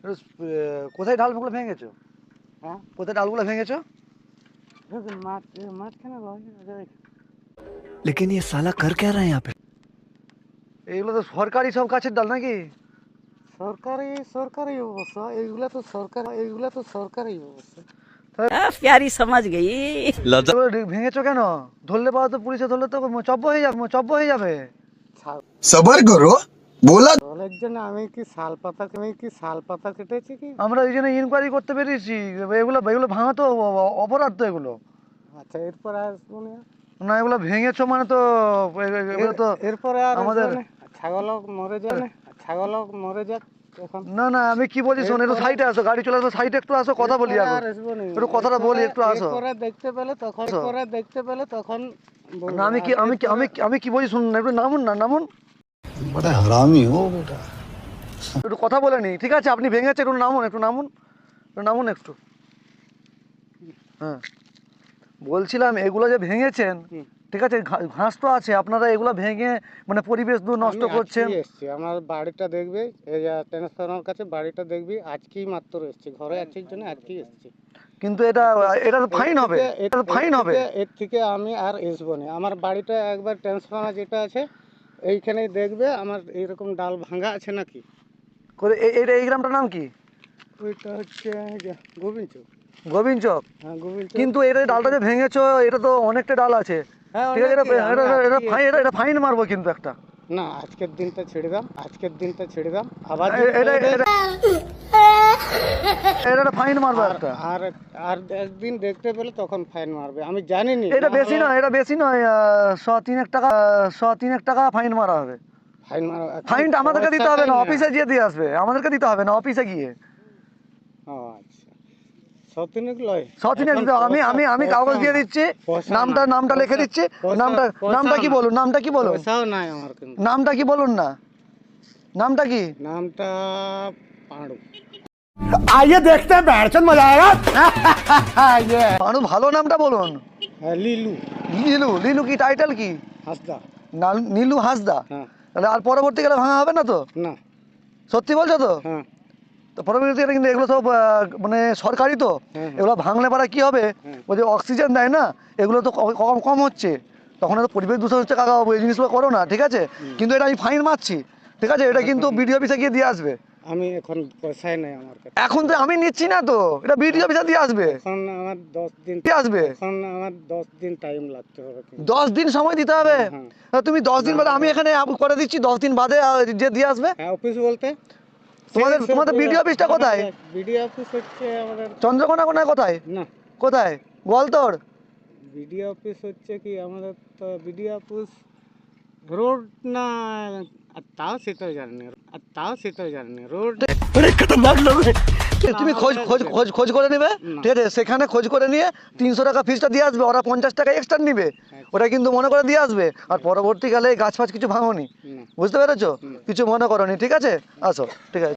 একটু, আহ, কোথায় ডালগুলো ভেঙেছো হ্যাঁ কোথায় ডালগুলো ভেঙেছো দেখুন মাঠ এ মাঝখানে লয় लेकिन ये साला कर क्या रहा है यहाँ पे এইগুলো তো সরকারি সব গাছের ডাল নাকি সরকারি সরকারি অবস্থ এইগুলা তো সরকার এইগুলা তো সরকারি অবস্থা प्यारी समझ गई এগুলো ডি- ভেঙেছো কেন ধরলে পাওয়া তো পুলিশে ধরলে তো চব্য হয়ে যাবে চব্য হয়ে যাবে सबर करो জন্য আমি কি শাল পাতা আমি কি শাল পাতা কেটেছি কি? আমরা এই জন্য ইনকোয়ারি করতে পেরেছি। এগুলো এগুলো ভাঙা তো অপরাধ তো এগুলো। আচ্ছা এরপর আসব না না এগুলো ভেঙেছো মানে তো এগুলো এরপরে আর আমাদের- মরে ছাগল মরে যাক না না আমি কি বলছি শোন একটু সাইডে আসো গাড়ি চলে আসো সাইডে একটু আসো কথা বলি আর। একটু কথাটা বলি, একটু আসো। দেখতে পেলে তখন। দেখতে পেলে তখন না আমি কি আমি কি আমি কি- আমি কি বলছি শুনুন না, একটু নামুন না নামুন। বড় হারামি ও বেটা একটু কথা বলে নি। ঠিক আছে আপনি ভেঙেছেন একটু নামুন একটু নামুন। একটু নামুন একটু। হ্যাঁ। বলছিলাম এগুলো যে ভেঙেছেন ঠিক আছে ঘাস তো আছে আপনারা এগুলো ভেঙে মানে পরিবেশ দূর নষ্ট করছেন। আমার বাড়িটা দেখবে এই ট্রান্সফরমার কাছে বাড়িটা দেখবি আজকেই মাত্র এসেছি। ঘরে আজকের জন্য আজকেই এসেছি। কিন্তু এটা এটা ফাইন হবে এটা ফাইন হবে। এর থেকে আমি আর এসবো না। আমার বাড়িটা একবার ট্রান্সফরমার যেটা আছে এইখানেই দেখবে আমার এইরকম ডাল ভাঙা আছে নাকি? করে এই এটা এই গ্রামটার নাম কি? ওইটা হচ্ছে গোবিন্দ চক গোবিন্দ চক হ্যাঁ গোবিন্দ। কিন্তু এটা ডালটা যে ভেঙেছো এটা তো অনেকটা ডাল আছে। হ্যাঁ, ঠিক আছে এটা এটা- ফাইন এটা এটা ফাইন মারবো কিন্তু একটা। না আজকের দিনটা ছেড়ে দাম আজকের দিনটা ছেড়ে দাম। আবার এটা ফাইন মারবো একটা। আর আর একদিন দেখতে পেলে তখন ফাইন মারবে। আমি জানি নি এটা বেশি নয় এটা বেশি নয় আহ, শ তিনেক টাকা আহ, শ তিনেক টাকা ফাইন মারা হবে। ফাইন মারা ফাইনটা আমাদেরকে দিতে হবে না অফিসে গিয়ে দিয়ে আসবে। আমাদেরকে দিতে হবে না অফিসে গিয়ে। ও আচ্ছা। আমি আমি আমি কাগজ দিয়ে দিচ্ছি নামটা নামটা লিখে দিচ্ছি। নামটা নামটা কি বলুন? নামটা কি বলুন? নামটা কি বলুন না? নামটা কি? নামটা পাঁড়ু আইয়ে দেখতে ব্যাটসন মজা আয়েগা আরও ভালো নামটা বলুন লিলু লিলু লিলু কি টাইটেল কি হাসদা নীলু হাসদা তাহলে আর পরবর্তীকালে ভাঙা হবে না তো? না। সত্যি বলছো তো? তো পরবর্তীকালে কিন্তু এগুলো সব মানে সরকারি তো। এগুলো ভাঙলে পারা কি হবে? ওই যে অক্সিজেন দেয় না এগুলো তো কম কম হচ্ছে। তখন তো পরিবেশ দূষণ হচ্ছে কাকা এই জিনিসগুলো করো না ঠিক আছে? কিন্তু এটা আমি ফাইন মারছি ঠিক আছে? এটা কিন্তু বিডিও অফিসে গিয়ে দিয়ে আসবে। আমি এখন পয়সাই নাই আমার কাছে। এখন তো আমি নিচ্ছি না তো। এটা বিডিও অফিসে দিয়ে আসবে। এখন আমার দশ দিন দিয়ে আসবে? এখন আমার দশ দিন টাইম লাগতে হবে। দশ দিন সময় দিতে হবে? তুমি দশ দিন বাদে আমি এখানে করে দিচ্ছি দশ দিন বাদে যে দিয়ে আসবে। হ্যাঁ অফিস বলতে? তোমাদের তোমাদের বিডিও অফিসটা কোথায়? বিডিও অফিস হচ্ছে আমাদের চন্দ্রকোনা কোনায় কোথায়? না। কোথায়? গোয়ালতোড় বিডিও অফিস হচ্ছে কি আমাদের তো বিডিও অফিস রোড না আর তাও সেটাও জানি আর তাও সেটাও জানি না। রোড তুমি খোঁজ খোঁজ খোঁজ খোঁজ করে নেবে? ঠিক আছে সেখানে খোঁজ করে নিয়ে তিনশো টাকা ফিসটা দিয়ে আসবে ওরা পঞ্চাশ টাকা এক্সট্রা নিবে। ওটা কিন্তু মনে করে দিয়ে আসবে আর পরবর্তীকালে গাছ ফাছ কিছু ভাঙনি। না। বুঝতে পেরেছ? কিছু মনে করনি ঠিক আছে? আসো ঠিক আছে।